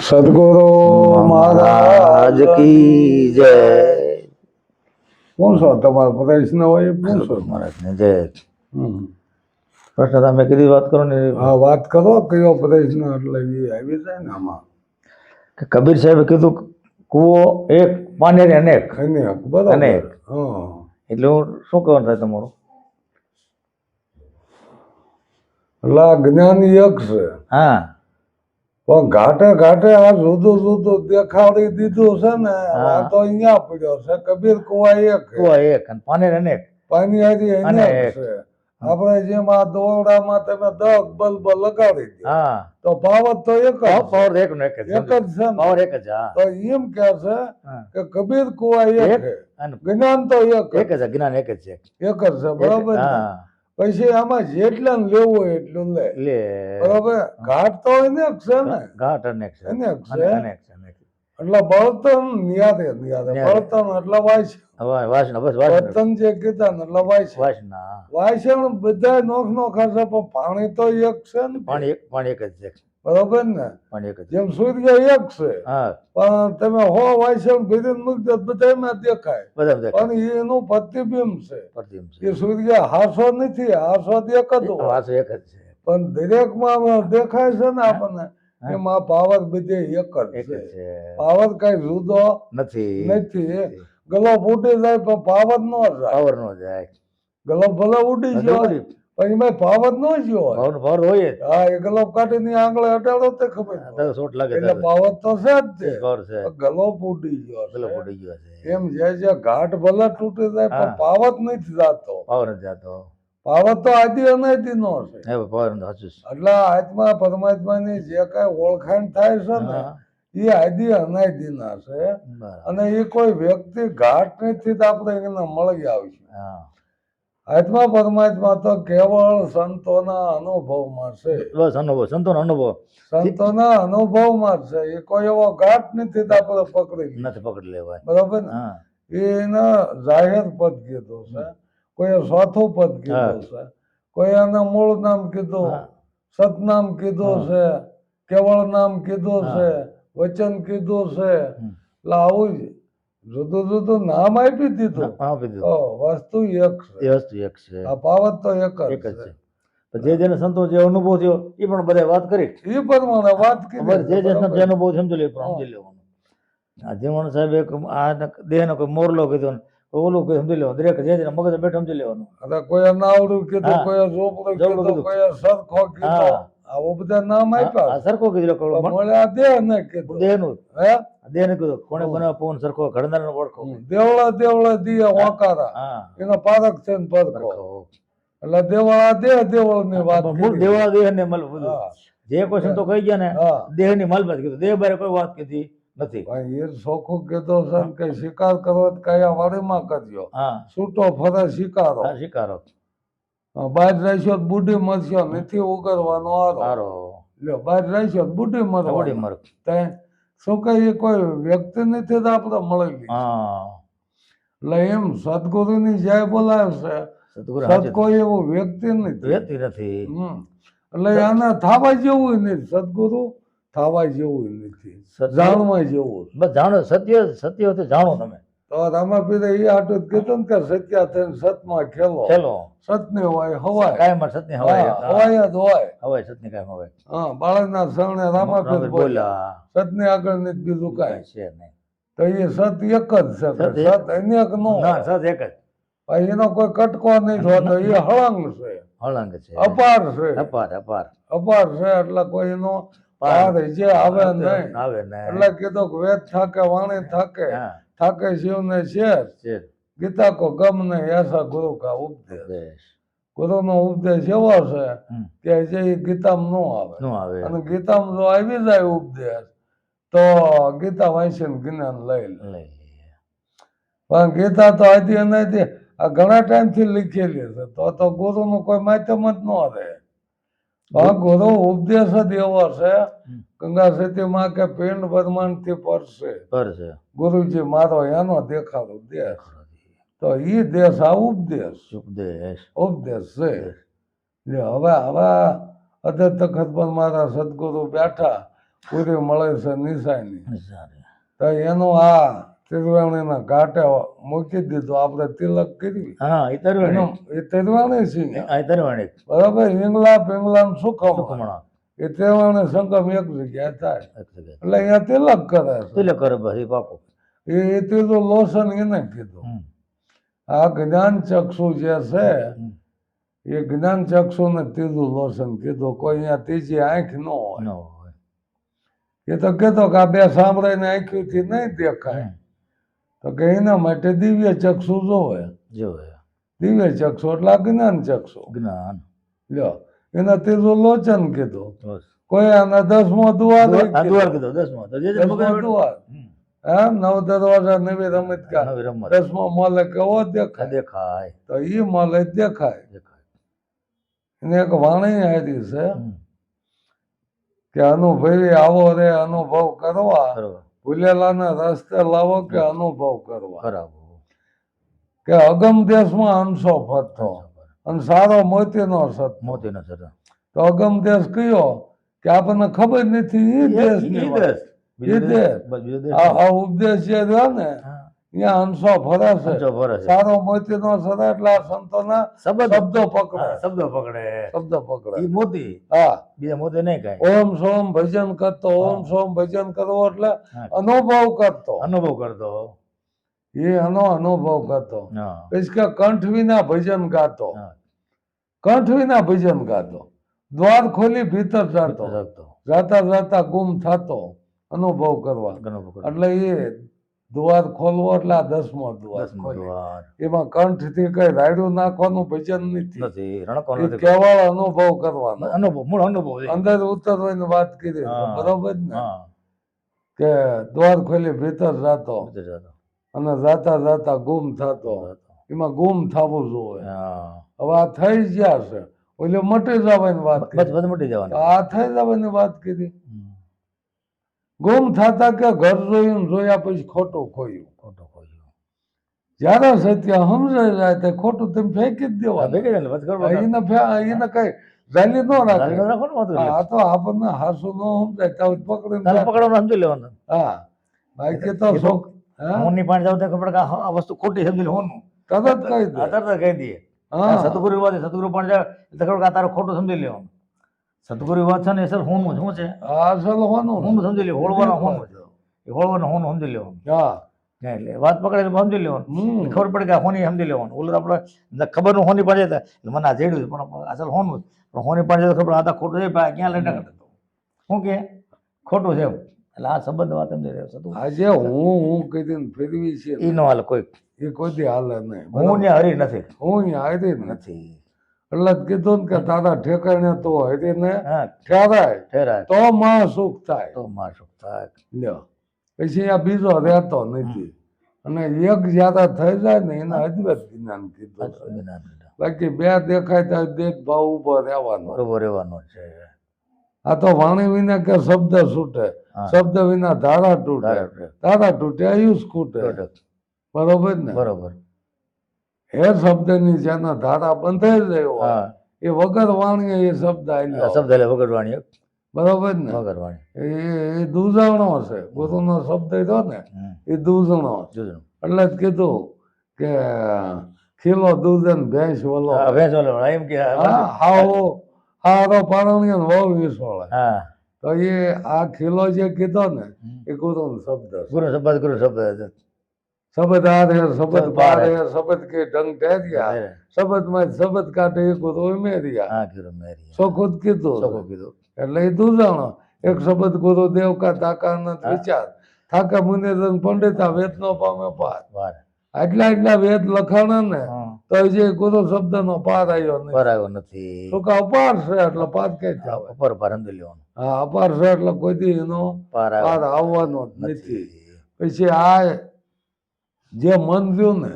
સદગુરુ મહારાજ કી જય કોણ છો તમારા પ્રશ્ન હોય પૂછો મહારાજને જય પ્રશ્ન તમે કીધી વાત કરો ને હા વાત કરો કયો પ્રશ્ન એટલે એ આવી જાય ને આમાં કે કબીર સાહેબે કીધું કૂવો એક પાનેરી અનેક અનેક બરાબર અનેક. હા એટલે હું શું કહેવાનું થાય તમારું? એટલે જ્ઞાન યક્ષ હા પણ ઘાટે ઘાટે આ જુદું જુદું દેખાડી દીધું છે ને આ તો અહીંયા પડ્યો છે. કબીર કુવા એક કુવા એક અને પાનેરી અનેક. પાણી અનેક. છે. આપણે જેમ આ દોરડામાં તમે દસ બલ્બ લગાડી દો હા. તો પાવર તો એક જ. પાવર એક નો એક જ એક જ છે પાવર એક જ તો એમ કે છે કે કબીર કુવા એક જ્ઞાન તો એક એક જ જ્ઞાન એક જ છે. એક જ છે બરાબર પછી આમાં જેટલા લેવું હોય એટલું લે. લે. બરાબર ઘાટ તો અનેક છે ને? ઘાટ અનેક છે અનેક છે અનેક અનેક છે એટલે બળતણ નિયાદે નિયાદે. બળતણ એટલે હવે વાસના બસ વાસના બળતણ જે કીધા ને એટલે વાંચ વાસના વાસણ બધા નોખ નોખા છે પણ પાણી તો એક છે ને પાણી એક પાણી એક જ છે. બરોબર ને? પણ એક જેમ સૂર્ય એક છે પણ તમે હો વાસણ ભરીને મુક્ત બધામાં દેખાય. પણ એનું પ્રતિબિંબ છે. એ સૂર્ય હાસો નથી હાસો એક જ હાસો એક જ છે. પણ દરેકમાં દેખાય છે ને આપણને એમાં પાવર બધે એક જ છે. પાવર કઈ જુદો નથી. નથી. ગલો ફૂટી જાય પણ પાવર નો જાય. પાવર નો જાય. ગલો ભલે ઉડી નથી પણ એમાં જ નો ગયો હોય. ભાવ હોય હા એ ગલો કાઢીને આંગળે હટાડો તે ખબર પડે. લાગે એટલે ભાવ તો છે જ તે. પાવર છે. પણ ગલો ગયો ગલોપ ઉડી ગયો છે. એમ જે જે ઘાટ ભલે તૂટી જાય પણ ભાવ જ નથી જાતો. ભાવ નથી જાતો. ભાવ તો આદિ અનાદિ નો છે. એટલે આત્મા પરમાત્માની જે કઈ ઓળખાણ થાય છે ને એ આદિ અનાદિ ના છે અને એ કોઈ વ્યક્તિ ઘાટ નથી આપણે એને મળી આવશે. હા. આત્મા પરમાત્મા તો કેવળ સંતોના અનુભવમાં છે. બસ અનુભવ સંતોના અનુભવ. સંતોના અનુભવમાં છે. એ કોઈ એવો ઘાટ નથી આપણે પકડી નથી પકડી લેવાય. બરોબર ને? એને જાહેર પદ કીધું છે કોઈ ચોથું પદ કીધું છે. કોઈ એના મૂળ નામ કીધું. સતનામ કીધું છે. કેવળ નામ કીધું છે. વચન કીધું છે. એટલે આવું જુદું જુદું નામ આપી દીધું. આપી દીધું. વસ્તુ એક છે. વસ્તુ એક છે. આ પાવત તો એક જ જ છે. જે જેને સંતોષ જે અનુભવ થયો એ પણ બધા વાત કરી. એ પ્રમાણે વાત કરી જે જે જે અનુભવ સમજી લે સમજી લેવાનું. આ જીવણ સાહેબ એક આ દેહનો કોઈ મોરલો કીધો ને ઓલું કીધું સમજી લેવાનું. દરેક જે જેને મગજ બેઠ સમજી લેવાનું. કોઈ નાવડું કીધું કોઈ ઝોપડું કીધું. કોઈ સરખો કીધો. નામ આ આપ્યા. સરખો કીધું તો લોકો મળ્યા દેહ ને કીધું દેહનું હે? દેહને કીધું. કોણે બનાવ પવન સરખો ઘડનારનો ઓળખો. દેવળા દેવળા દિયા વાંકારા. હા. એનો પારક છે ને એટલે દેવળા દેહની વાત મલ બધું. જે કોઈ તો કહી ગયા ને હા. દેહની માલમાં જ કીધું. દેહ બારે કોઈ વાત કીધી નથી. ભાઈ એ ચોખ્ખું કીધું છે કે શિકાર કરો તો કયા વાડીમાં કરજો. હા. છૂટો ફરે શિકારો. શિકારો. બહાર રહેશો બુઢી મરશો નથી ઉગરવાનો આરો લ્યો બહાર રહેશો બુઢી આવડી મરવાનો મર્ક તે શું કઈ કોઈ વ્યક્તિ નથી તો આપણે મળેલી એટલે એમ સદગુરુની જય બોલાવશે સદગુરુ સદ હાચું કોઈ એવું વ્યક્તિ નથી. રહેતી નથી. એટલે આના થાવા જેવું નથી. સદગુરુ થાવા જેવું નથી. જાણવા જેવું છે. બસ જાણો સત્ય સત્ય જાણો તમે. તો રામાપીરે એ આટલું કીધું કે સત્યા થઈને સતમાં ખેલો. ખેલો. સતને હોય હવાય. કાયમ સત્ય હવાય. હવાય જ હોય. હવાય સત્ય કાયમ હવાય. હા બાળકના શરણે રામાપીર બોલ્યા. સતને આગળ ને બીજું કાંઈ. છે નહીં. તો એ સત એક જ છે સત અન્ય નો ના સત એક જ. એનો કોઈ કટકો નહીં થતો એ હળંગ છે. હળંગ છે. અપાર છે. અપાર અપાર. અપાર છે એટલે કોઈ એનો પાર. પાર જે આવે નહીં. આવે નહીં. એટલે કીધું કે વેદ થાકે વાણી થાકે. શેર છે ગીતા કો ગમ ને એસા ગુરુ કા ઉપદેશ દેશ ગુરુનો ઉપદેશ એવો છે કે જે ગીતામાં નો આવે નું અને ગીતામાં જો આવી જાય ઉપદેશ તો ગીતા વાંચીને જ્ઞાન લઈ લે પણ ગીતા તો આદિ અનાદિ આ ઘણા ટાઈમથી લીખેલી છે તો તો ગુરુનું કોઈ માધ્યમ જ ન રહે આ ગુરુ ઉપદેશ જ એવો છે ગંગા સતીમાં કે પિંડ બદમાન પરશે પરસે. પરસે. ગુરુજી મારો એનો દેખાડો દેશ. તો ઈ દેશ આ ઉપદેશ. ઉપદેશ. ઉપદેશ છે. એટલે હવે હવે અધર તખત પર મારા સદગુરુ બેઠા પૂરી મળે છે નિશાની. તો એનું આ તિરવાણીના ઘાટે મૂકી દીધો. આપણે તિલક કરવી હા એ તરવાણી એ તિરવાણી છે આ તરવાણી બરાબર? ઈંગલા પિંગલા સુખમ સુખમણા એ તિરવાણી સંગમ એક જગ્યાએ થાય. એટલે અહીંયા તિલક કરે તિલક કરે ભાઈ એ એ એ ત્રીજું લોસન એને કીધું. આ જ્ઞાન ચક્ષુ જે છે એ જ્ઞાન ચક્ષુ ને ત્રીજું લોસન કીધું. કોઈ અહીંયા ત્રીજી આંખ ન હોય. એ તો કહેતો કે આ બે સાંભળીને આંખીથી નહીં દેખાય. તો કે એના માટે દિવ્ય ચક્ષુ જોવે. જોવે. દિવ્ય ચક્ષુ એટલે જ્ઞાન ચક્ષુ. જ્ઞાન. લ્યો એના ત્રીજું લોચન કીધું. કોઈ આના દસમો દુવાર દ્વાર કીધો. દસમો દુવાર. હા નવ દરવાજા નવી રમત કા. રમત. દસમો મોલે કેવો દેખાય? દેખાય. તો એ મોલે દેખાય. દેખાય. એને એક વાણી આવી છે કે અનુભવી આવો રે અનુભવ કરવા. ભૂલેલાને રસ્તે લાવો કે અનુભવ કરવા? બરાબર. કે અગમ દેશમાં અંશો ફરતો અને સારો મોતીનો સત મોતીનો સત તો અગમ દેશ કયો? કે આપણને ખબર નથી એ દેશ. એ દેશ. આ આ ઉપદેશ જે રહ્યો ને. ત્યાં અંશો ફરે છે. પંચો ભરે છે. સારો મોતીનો સત એટલે આ સંતોના શબ્દો પકડે. શબ્દો પકડે. શબ્દો પકડે. ઈ મોતી. હા. બીજા મોતી નહીં કાંઈ. ઓમ સોમ ભજન કરતો ઓમ સોમ ભજન કરવો એટલે અનુભવ કરતો. અનુભવ કરતો. એ એનો અનુભવ કરતો. પછી કે કંઠ વિના ભજન ગાતો. કંઠ વિના ભજન ગાતો. દ્વાર ખોલી ભીતર જાતો. જાતા જાતા ગુમ થતો. અનુભવ કરવા. અનુભવ એટલે એ દ્વાર ખોલવો એટલે આ દસમો દ્વાર દ્વાર. એમાં કંઠથી કઈ રાયડું નાખવાનું ભજન નથી. કેવળ અનુભવ કરવાનો. અનુભવ મૂળ અનુભવ અંદર ઉતરવાની વાત કરી બરોબર ને? કે દ્વાર ખોલી ભીતર જાતો. અને જાતા જાતા ગુમ થતો. એમાં ગુમ થવું જોઈએ. હવે આ થઈ ગયા છે. ઓલે મટી જવાની વાત આ થઈ જવાની વાત કરી. ગુમ થતા કે ઘર જોયું જોયા પછી ખોટું ખોયું. ખોટું ખોયું. જ્યારે સત્ય સમજાઈ જાય તે ખોટું તમે ફેંકી જ દેવા એને એને કઈ જાલી ન. રાખે. આ તો આપણને હાસુ ન સમજાય તો પકડીને તારે. પકડવાનું સમજી લેવાનું. હા બાકી તો શોખ મોની પાણી જાવ તો ખબર કે આ વસ્તુ ખોટી સમજી હોનું. તરત કહી દે. તરત કહી દઈએ. વાત સતગુરુ પણ જાય ખબર આ ખોટું સમજી લેવાનું. સતગુરુ વાત છે ને સર હોનું. શું છે? અસલ હોનું હોનું સમજી લે હોળવાનો હોનું છે એ હોળવાનો હોનું સમજી લેવાનું હા. એટલે વાત પકડે સમજી લેવાનું ખબર પડે કે હોની સમજી લેવાનું ઓલું આપણે ખબરનું હોની પડે એટલે મને આ જેડ્યું છે પણ અસલ હોનું પણ હોની તો ખબર આ તો ખોટું છે ભાઈ ક્યાં લઈને કરતો શું કે? ખોટું છે એટલે આ સંબંધ વાત સમજી રહ્યો છે તું આજે હું હું કીધી ફેરવી છે. એ ન હાલ કોઈ. એ કોઈ હાલ નહીં. હું ને હરી નથી. હું નથી. નથી. એટલે કીધું કે દાદા ઠેકાણે તો હરીને ને ઠેરાય. ઠેરાય. તો માં સુખ થાય. તો માં સુખ થાય. લ્યો. પછી આ બીજો રહેતો નથી. અને એક જ્યાદા થઈ જાય ને એને અદ્વૈત જ્ઞાન કીધું. બાકી બે દેખાય ત્યાં દેખ ભાવ ઊભો રહેવાનો. ઊભો રહેવાનો છે. આ તો વાણી વિના કે શબ્દ છૂટે. શબ્દ વિના ધારા તૂટે. ધારા તૂટે. આયુષ ખૂટે. બરોબર ને? બરોબર. હે શબ્દની જેના ધારા બંધાઈ રહ્યો હોય હા. એ વગર વાણીએ એ શબ્દ આવ્યો શબ્દ એટલે વગર વગરવાણી બરોબર ને? વગર વાણી એ દૂષણો છે ગુરુનો શબ્દ રહ્યો ને એ દૂષણો એટલે જ કીધું કે ખીલો દૂધન ભેંસ વલો. ભેંસ વલો એમ કે હા હાવો હારો પારણીય ને વહુ વિસોળે હા. તો એ આ ખીલો જે કીધો ને. એ ગુરુનો શબ્દ ગુરુ શબ્દ ગુરુ શબ્દ. શબ્દ આરે શબદ શબ્દ પારે પારે. કે ઢંગ ઠેરિયા શબદમાં શબદ કાઢે એક ગુરુ ઉમેર્યા હા કીધું મેરી સો ખુદ કીધું. સો કીધું. એટલે એ દૂષણો એક શબ્દ ગુરુ દેવકા તાકા ન વિચાર. થાકા મુનિરન પંડિતા વેદ નો પામે પાર. આટલા આટલા વેદ લખાણા ને તો જે ગુરુ શબ્દ નો પાર આવ્યો નહીં પાર આવ્યો નથી. શું કે અપાર છે? એટલે પાર કે જ આવે ઉપર પર લેવાનું. હા અપાર છે એટલે કોઈ દી એનો પાર આવવાનો નથી. પછી આ જે મન થયું ને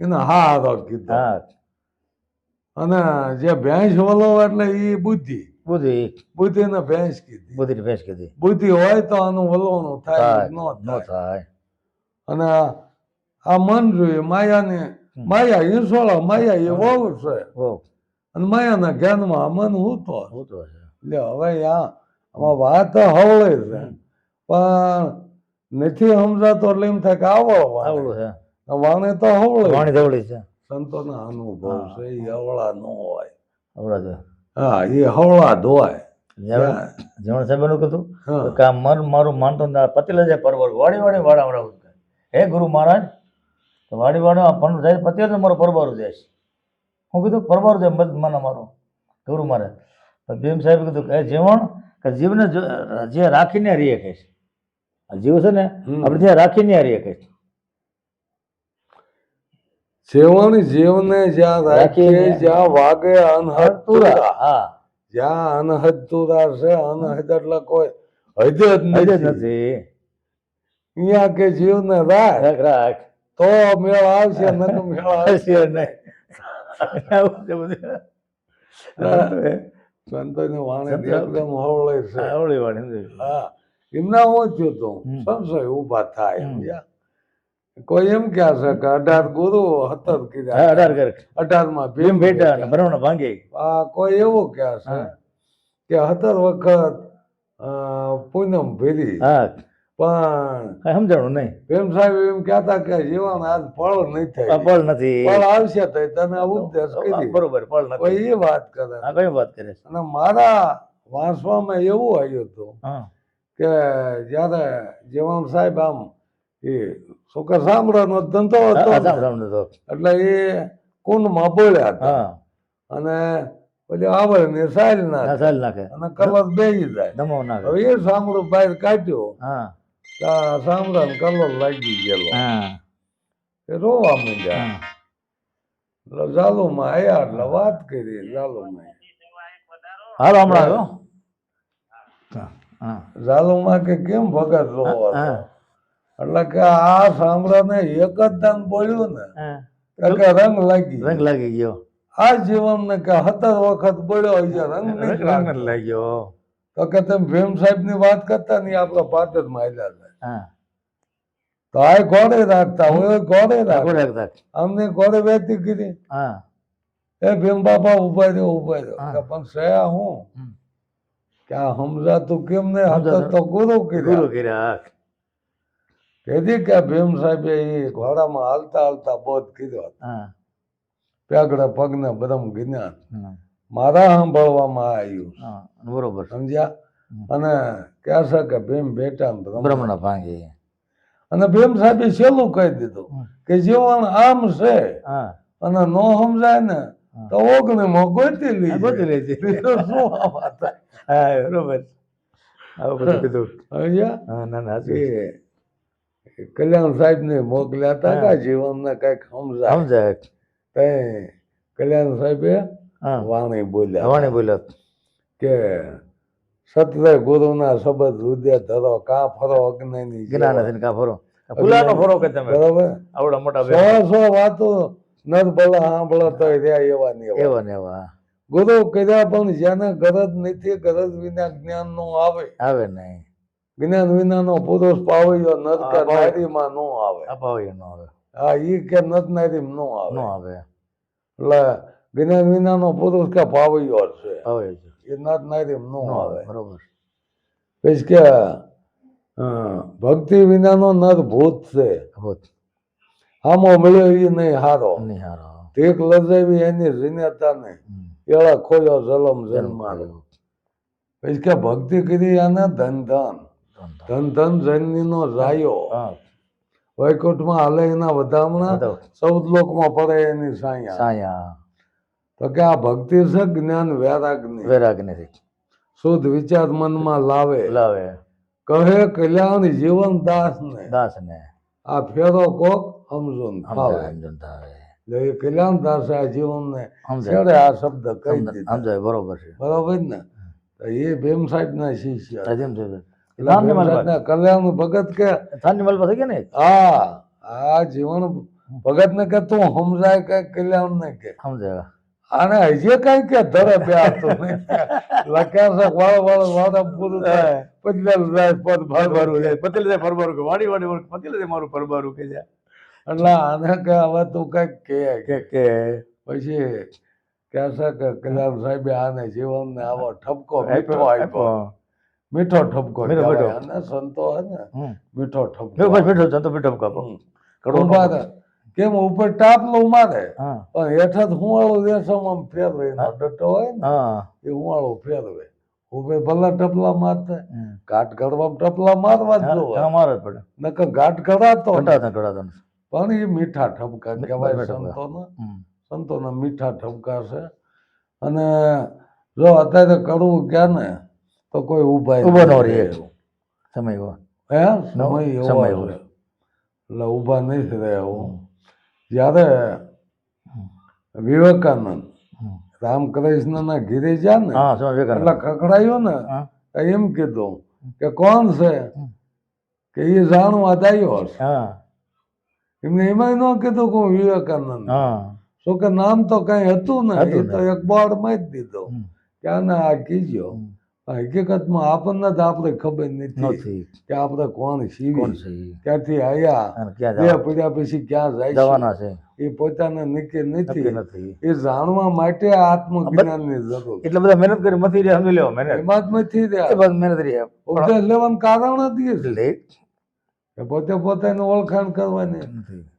એને હા હારો કીધો અને જે ભેંસ વલો એટલે એ બુદ્ધિ. બુદ્ધિ. બુદ્ધિ ને ભેંસ કીધી. બુદ્ધિ ભેંસ કીધી. બુદ્ધિ હોય તો આનું વલોનું થાય ન થાય. અને આ મન જોઈએ માયાને. માયા ઈશ્વર માયા એ વહુ છે. અને માયાના જ્ઞાનમાં માં મન હૂતો હું છે એટલે હવે આ આમાં વાત હવળે છે. પણ નથી સમજાતો એટલે એમ થાય કે આવડો આવડું છે. વાણે તો હવળે વાણી ધવળી છે. સંતોના અનુભવ છે એ હવળા ન હોય. હવળા છે હા એ હવળા ધોવાય જમણ સાહેબ એનું કીધું. કે આ મન મારું માનતો ના પતિલે જાય પરવર વાડી વાડી વાડા વાડા હે ગુરુ મહારાજ તો વાડી આ પણ જાય પતિ મારો પરબારું જાય છે. હું કીધું પરબારું જાય મત મને મારો. ગુરુ મહારાજ. ભીમ સાહેબ કીધું કે જીવણ કે જીવને જો- રાખીને રીએ કહે છે. જીવ છે ને. આપણે ત્યાં રાખીને રહીએ કઈ સેવણ જીવને જ્યાં રાખીએ જ્યાં વાગે અનહદ તુરા હા. જ્યાં અનહદ તુરા છે અનહદ એટલે કોઈ હદ જ નથી. અહીંયા કે જીવને રાખ. રાખ રાખ. તો મેળ આવશે નકર મેળ આવશે નહીં. સંતોની વાણી એકદમ હવળી છે. હવળી વાણી હા. એમના થયું તું સંશય ઊભા થાય કોઈ એમ કે અઢાર ગુરુ હતર કીધા અઢાર અઢારમાં ભીમ ભેટા અને ભાંગે. આ કોઈ એવો કે છે કે હતર વખત પૂનમ ભેરી પણ સમજાણું નહીં. પ્રેમ સાહેબ એમ કહેતા કે જીવન આજ ફળ નહીં થાય. ફળ નથી. ફળ આવશે તો તને ઉપદેશ કરી બરોબર ફળ નથી. એ વાત કરે આ કઈ વાત કરે અને મારા વાંસવામાં એવું આવ્યું હતું કે જ્યારે જીવન સાહેબ આમ એ શું કે સાંભળવાનો ધંધો હતો. એટલે એ કુંડમાં બોલ્યા હતા. અને પછી આવડે ને સાઈલ નાખે ચાલ નાખે. અને કલર બેસી જાય. દમો નાખે. હવે એ સાંભળું બહાર કાઢ્યો. હા. સાંભળા ને કલર લાગી ગયેલો. હા. એ રોવા માંડ્યા. એટલે જાલુમાં આયા એટલે વાત કરી જાલુમાં હાલો હમણાં આવ્યો? હા. કે કેમ ભગત લો એટલે કે આ સાંભળાને એક જ દાન બોલ્યું ને કે રંગ લાગી રંગ લાગી ગયો. આ જીવનને કે સત્તર વખત બોલ્યો રંગ રંગ લાગ્યો તો કે તમે ભીમ સાહેબની વાત કરતા નહીં આપણા પાત્ર જ માર્યા હતા તો આ ઘોડે રાખતા હું ઘોડે રાખતા. અમને ઘોડે વહેતી હા. એ ભીમ બાપા ઊભા રહ્યો ઊભા રહ્યો. પણ સયા હું. કે આ સમજાતું કેમ ને. હતા તો ગુરુ ગુરુ કર્યા. કર્યા. કીધી કે ભીમ સાહેબે એ ઘોડામાં હાલતા હાલતા બોધ કીધો પ્યાગડા પગને બરમ જ્ઞાન મારા સાંભળવામાં આવ્યું. બરોબર. સમજ્યા? અને કહેશે કે ભીમ બેટા બ્રહ્મણ બ્રહ્મ. ભાંગી. અને ભીમ સાહેબે છેલ્લું કહી દીધું કે જીવન આમ છે અને નો સમજાય ને. તો ગોતી ગોતી લેજે. હા બરોબર આવું બધું કીધું? હા ના ના કલ્યાણ સાહેબ ને મોકલ્યા હતા. કે જીવન કંઈક સમજાય સમજાય તઈ કલ્યાણ સાહેબે વાણી બોલ્યા વાણી બોલ્યા કે સત્રે ગુરુના શબ્દ હૃદય ધરો કા ફરો અગ્નિની જ્ઞાન. કા ફરો ફરો કે તમે બરોબર આવડા મોટા સો સો વાતો નર ભલા સાંભળો તો રહ્યા એવા ને એવા. ને એવા ગુરુ કર્યા પણ જેને ગરજ નથી ગરજ વિના જ્ઞાન નો આવે. આવે નહીં. જ્ઞાન વિનાનો પુરુષ પાવયો નર. નારીમાં નો આવે. અપાવી ન આવે. હા ઈ કે નર નારી નો ન આવે. આવે એટલે જ્ઞાન વિનાનો પુરુષ કે પાવયો છે. આવે છે. એ નર નારી નો ન આવે આવે. બરોબર. પછી કે ભક્તિ વિનાનો નર ભૂત છે. હોત આમો મળ્યો એ નહીં હારો. ટેક લજાવી એની ઝીણતા ને હમ. એળા ખોયો જલમ જન્મ જન્મારો. પછી કે ભક્તિ કરી આને ધન ધન ધન ધન જનની નો રાયો વૈકુંઠમાં હાલે એના વધામણા. ચૌદ લોકમાં પડે એની સાયા. સાયા. તો કે આ ભક્તિ છે જ્ઞાન વૈરાગની. વૈરાગ નથી શુદ્ધ વિચાર મનમાં લાવે. લાવે. કહે કલ્યાણ જીવન દાસ ને દાસ ને આ ફેરો કોક સમજૂન સમજાય સમજણ થાય એટલે એ કલ્યાણ દાસે આ જીવન છેડે આ શબ્દ કહી સમજાય બરોબર છે. બરોબર ને? તો એ ભીમ સાહેબ. ના શિષ્ય સાહેબના કલ્યાણ ભગત કે? થઈ ગયા ને હા આ જીવન ભગત ને કે તું સમજાય કે કલ્યાણ ને કે? સમજાય. આને હજી કઈ કે ધરે બે નહીં લખ્યા છે વાળો વાળો વાળો પૂરું થાય. પતલે જાય પદ ભરભરું જાય પતલે છે કે વાડી વાડી. પટેલ છે મારું ફરબારું કે છે. એટલે આને કે હવે તું કંઈક કે કે કે. પછી કે કે કલ્યાણ સાહેબે આને જીવનને આવો ઠપકો મીઠો આપ્યો. મીઠો ઠપકો. અને સંતો હે ને મીઠો ઠપકો મીઠો સંતો મીઠો ઠપકો કડો. કેમ ઉપર ટાપલું મારે પણ હેઠળ હુંવાળું રેશમ આમ ફેરવે ડટો હોય ને એ હુંવાળું ફેરવે ઉભે ભલા ટપલા મારતા. ઘાટ ઘડવામાં ટપલા મારવા જ જોવે. મારો પડે. નકર ઘાટ ઘડાતો ને. ઘટાતા ઘટાતા પણ એ મીઠા ઠપકા કહેવાય. સંતોના. સંતોના મીઠા ઠપકા છે. અને જો અત્યારે કરવું ક્યાં ને તો કોઈ ઊભા ઊભો ન રહે. સમય હે? સમય એવો. એટલે ઊભા નહીં રહ્યા હું જ્યારે વિવેકાનંદ. રામકૃષ્ણના ઘીરે જા ને એટલે કકડાયો ને એમ કીધું કે કોણ છે? કે એ જાણવા દાયો હશે. હા. એમને એમાં ન કીધું કે હું વિવેકાનંદ શું કે નામ તો કઈ હતું ને એ તો એક બોર્ડમાં જ દીધો કે આને આ કીજો હકીકતમાં આપણને જ આપણે ખબર નથી કે આપણે કોણ ઈ? ક્યાંથી આવ્યા બે પડ્યા પછી ક્યાં જાય જવાના છે એ પોતાને નક્કી નથી એ જાણવા માટે આત્મજ્ઞાનની જરૂર એટલે બધા મહેનત કરી મથી રહ્યા સમજી લેવા મહેનત જ નથી રહ્યા મહેનત રહ્યા ઉપદેશ લેવાનું કારણ જ કે પોતે પોતાની ઓળખાણ કરવાની.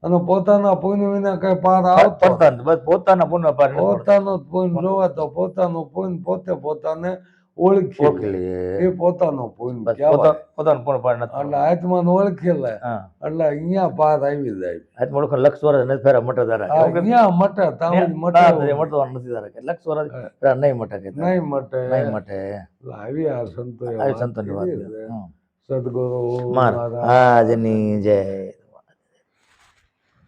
અને પોતાના પુણ્ય વિના કઈ પાર આવતો બસ પોતાના પુણ્ય પાર પોતાનો પુણ્ય જોવાતો પોતાનો પુણ્ય પોતે પોતાને ઓળખી એ પોતાનો પુણ્ય પોતાનું પુનઃ પાર નથી એટલે. આત્માને ઓળખી લે. એટલે અહીંયા પાર આવી જાય. આત્મા ઓળખો લક્ષ વર્ષ નથી ફેરા મટે તારા. અહીંયા મટે તાવ જ મટે મટતો નથી તારા કે લક્ષ વર્ષ નહીં મટે કે નહીં મટે. નહીં મટે. આવી આ સંતોએ આવી સંતોની વાત કીધી છે. છે. હમ. સદગુરુ માર મહારાજ. હાજની જય.